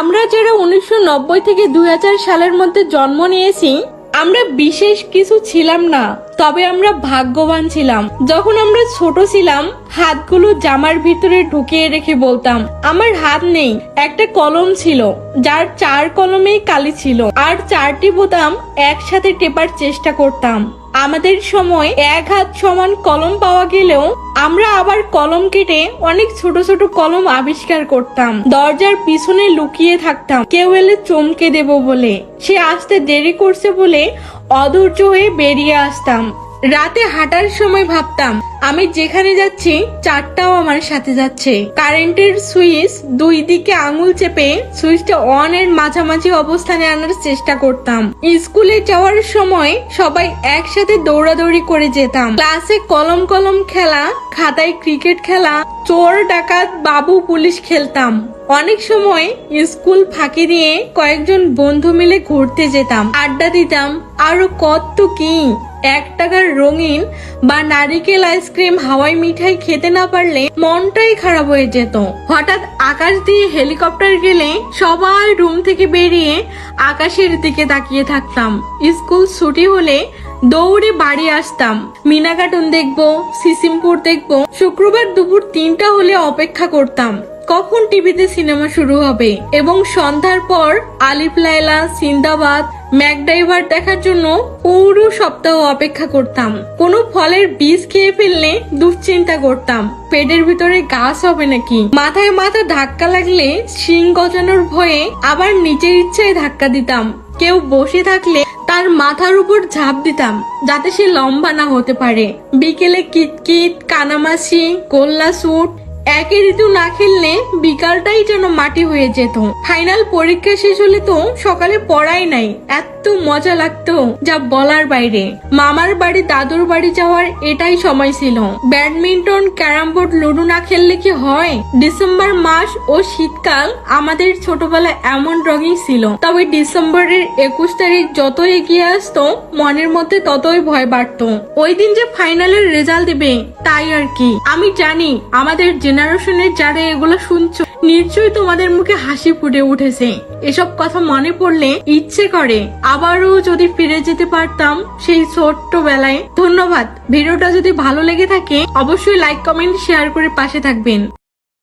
আমরা যারা উনিশশো নব্বই থেকে দু হাজার সালের মধ্যে জন্ম নিয়েছি, আমরা বিশেষ কিছু ছিলাম না। তবে আমরা ভাগ্যবান ছিলাম। যখন আমরা ছোট ছিলাম, হাতগুলো জামার ভিতরে ঢুকিয়ে রেখে বলতাম, আমার হাত নেই। একটা কলম ছিল, যার চার কলমেই কালি ছিল। আর চারটি বোতাম একসাথে টেপার চেষ্টা করতাম। আমাদের সময় এক হাত সমান কলম পাওয়া গেলেও আমরা আবার কলম কেটে অনেক ছোট ছোট কলম আবিষ্কার করতাম। দরজার পিছনে লুকিয়ে থাকতাম। কেউ এলে চমকে দেব বলে। সে আসতে দেরি করছে বলে অধৈর্য হয়ে বেরিয়ে আসতাম। রাতে হাঁটার সময় ভাবতাম, আমি যেখানে যাচ্ছি, চারটাও আমার সাথে যাচ্ছে। কারেন্টের সুইচ দুই দিকে আঙুল চেপে সুইচটা অন এর মাঝামাঝি অবস্থানে আনার চেষ্টা করতাম। স্কুলে যাওয়ার সময় সবাই একসাথে দৌড়াদৌড়ি করে যেতাম। ক্লাসে কলম কলম খেলা, খাতায় ক্রিকেট খেলা, চোর, ডাকাত, বাবু, পুলিশ খেলতাম। অনেক সময় স্কুল ফাঁকি দিয়ে কয়েকজন বন্ধু মিলে ঘুরতে যেতাম, আড্ডা দিতাম। আরও কত কি? এক টাকার রঙিন বা নারিকেল আইসক্রিম হাওয়াই মিঠাই খেতে না পারলে মনটাই খারাপ হয়ে যেত। হঠাৎ আকাশ দিয়ে হেলিকপ্টার গেলে সবাই রুম থেকে বেরিয়ে আকাশের দিকে তাকিয়ে থাকতাম। স্কুল ছুটি হলে দৌড়ে বাড়ি আসতাম। মিনা কার্টুন দেখব, সিসিমপুর দেখব, শুক্রবার দুপুর তিনটা হলে অপেক্ষা করতাম। কখন টিভিতে সিনেমা শুরু হবে? এবং সন্ধ্যার পর আলিফ লাইলা সিন্দাবাদ, ম্যাকডাইভার দেখার জন্য পুরো সপ্তাহ অপেক্ষা করতাম। কোনো ফলের বীজ খেয়ে ফেললে দুশ্চিন্তা করতাম। পেটের ভিতরে গাছ হবে নাকি। মাথায় মাথা ধাক্কা লাগলে শিং গজানোর ভয়ে আবার নিচের ইচ্ছায় ধাক্কা দিতাম। কেউ বসে থাকলে তার মাথার উপর ঝাঁপ দিতাম, যাতে সে লম্বা না হতে পারে। বিকেলে কিটকিট, কানামাছি, গোল্লা স্যুট একই ঋতু না খেললে বিকালটাই যেন মাটি হয়ে যেত। ফাইনাল পরীক্ষা শেষ হলে তো সকালে পড়াই নাই। এত মজা লাগতো, যা বলার বাইরে। মামার বাড়ি, দাদুর বাড়ি যাওয়ার এটাই সময় ছিল। ব্যাডমিন্টন, ক্যারাম বোর্ড, লুডো না খেললে কি হয়? ডিসেম্বর মাস ও শীতকাল আমাদের ছোটবেলা এমন রঙই ছিল। তবে ডিসেম্বরের একুশ তারিখ যত এগিয়ে আসতো, মনের মধ্যে ততই ভয় বাড়তো। ওই দিন যে ফাইনালের রেজাল্ট দিবে, তাই আর কি। আমি জানি, আমাদের জেনারেশনের যারা এগুলো শুনছো? নিশ্চয়ই তোমাদের মুখে হাসি ফুটে উঠেছে। এসব কথা মনে পড়লে ইচ্ছে করে। আবারও যদি ফিরে যেতে পারতাম সেই ছোট্ট বেলায় ধন্যবাদ। ভিডিওটা যদি ভালো লেগে থাকে, অবশ্যই লাইক কমেন্ট শেয়ার করে পাশে থাকবেন।